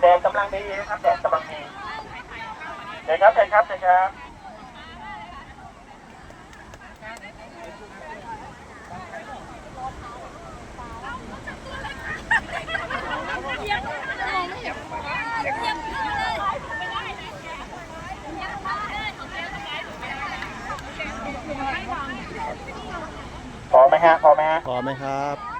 แดดกำลังดีนะครับแดดกำลังดีเชิญครับเชิญครับเชิญครับพอไหมฮะพอไหมฮะพอไหมครับ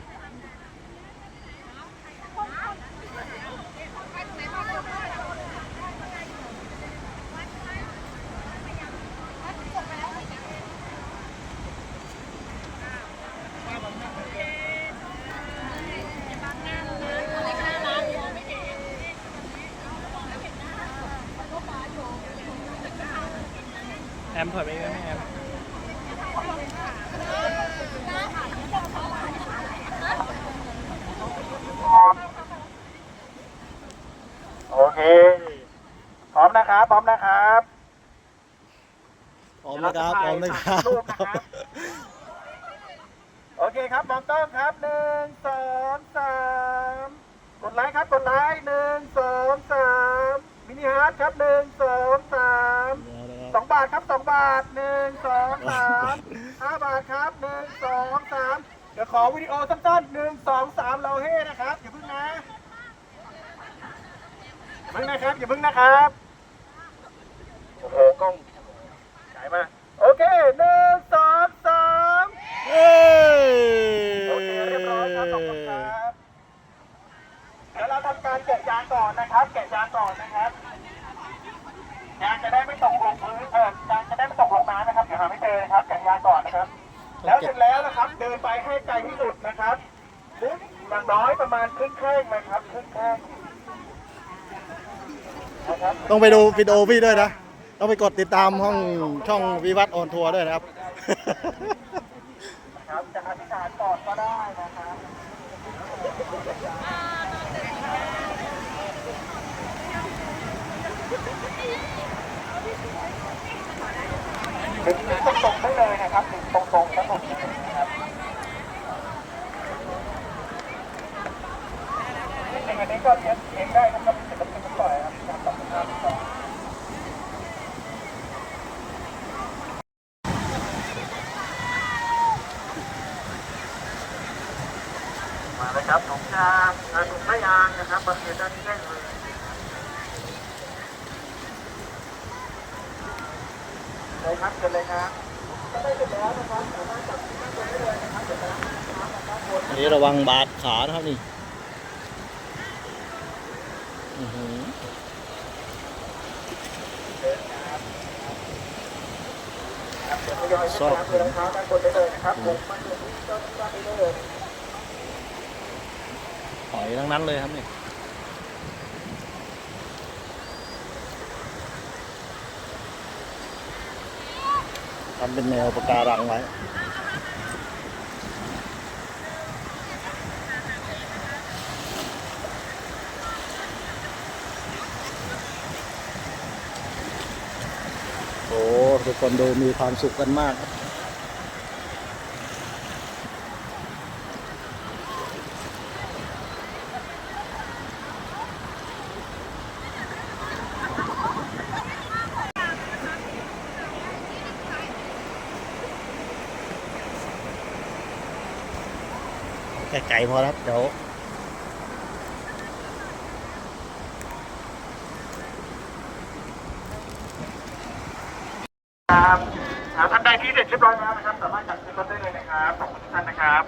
มถอยไปไหมแอมโอเค พร้อมนะครับ พร้อมนะครับพร้อมนะครับพร้อมนะครับรูปนะครับ โอเคครับมองกล้องครับหนึ่งสองสามกดไลค์ครับ กดไลค์หนึ่งสองสามมินิฮาร์ดครับหนึ่งสองสาม สองบาทครับสองบาทหนึ่งสองสามห้าบาทครับหนึ่งสองสามเดี๋ยวขอวิดีโอสั้นๆหนึ่งสองสามเราเฮ่นะครับอย่าเพิ่งนะอย่าเพิ่งนะครับอย่าเพิ่งนะครับโอ้โหกล้องฉายมาโอเคหนึ่งสองสามเอ้ยโอเคเรียบร้อยครับขอบคุณครับเดี๋ยวเราทำการแกะยางก่อนนะครับ แกะยางก่อนนะครับ ยางจะได้ไม่ตกลงพื้นเออยางจะได้ไม่ตกลงน้ำนะครับเดี๋ยวหาไม่เจอนะครับแกะยางก่อนนะครับ แล้วเสร็จแล้วนะครับ เดินไปให้ไกลที่สุดนะครับซึ่งอย่างน้อยประมาณครึ่งแข้งนะครับครึ่งแข้งนะครับต้องไปดูวิดีโอพี่ด้วยนะ ต้องไปกดติดตามห้องช่องวิวัฒน์ออนทัวร์ด้วยนะครับครับจะอธิษฐานก่อนก็ได้นะครับดึงตรงๆได้เลย นะครับดึงตรงๆทั้งหมดเลยนะครับจริงอันนี้ก็เลี้ยงเองได้นะครับเป็นศิลปินปล่อยครับการตอบคำถามก่อนมาเลยครับถุงยางเอ่อถุงไม่ยางนะครับบริเวณด้านนี้ได้เลยเลยครับเกินเลยครับก็ได้เสร็จแล้วนะครับสามารถจับที่นั่งตรงนี้เลยครับ อันนี้ระวังบาดขานะครับนี่อื้อหือครับเดี๋ยทยอยให้งเท้นเลยครับผมมันอยู่ที่ต้นด้านนี้ได้เลยหอยทั้งนั้นเลยครับนี่ ทำเป็นแนวปะการังไว้โอ้ทุกคนดูมีความสุขกันมาก ไก่ๆพอครับเดี๋ยวครับอ่าท่านใดที่เสร็จเรียบร้อยแล้วนะครับ สามารถจัดขึ้นรถได้เลยนะครับขอบคุณทุกท่านนะครับ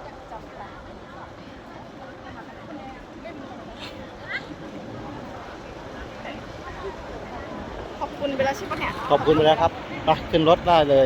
ขอบคุณไปแล้วใช่ปะเนี่ยขอบคุณไปแล้วครับไปขึ้นรถได้เลย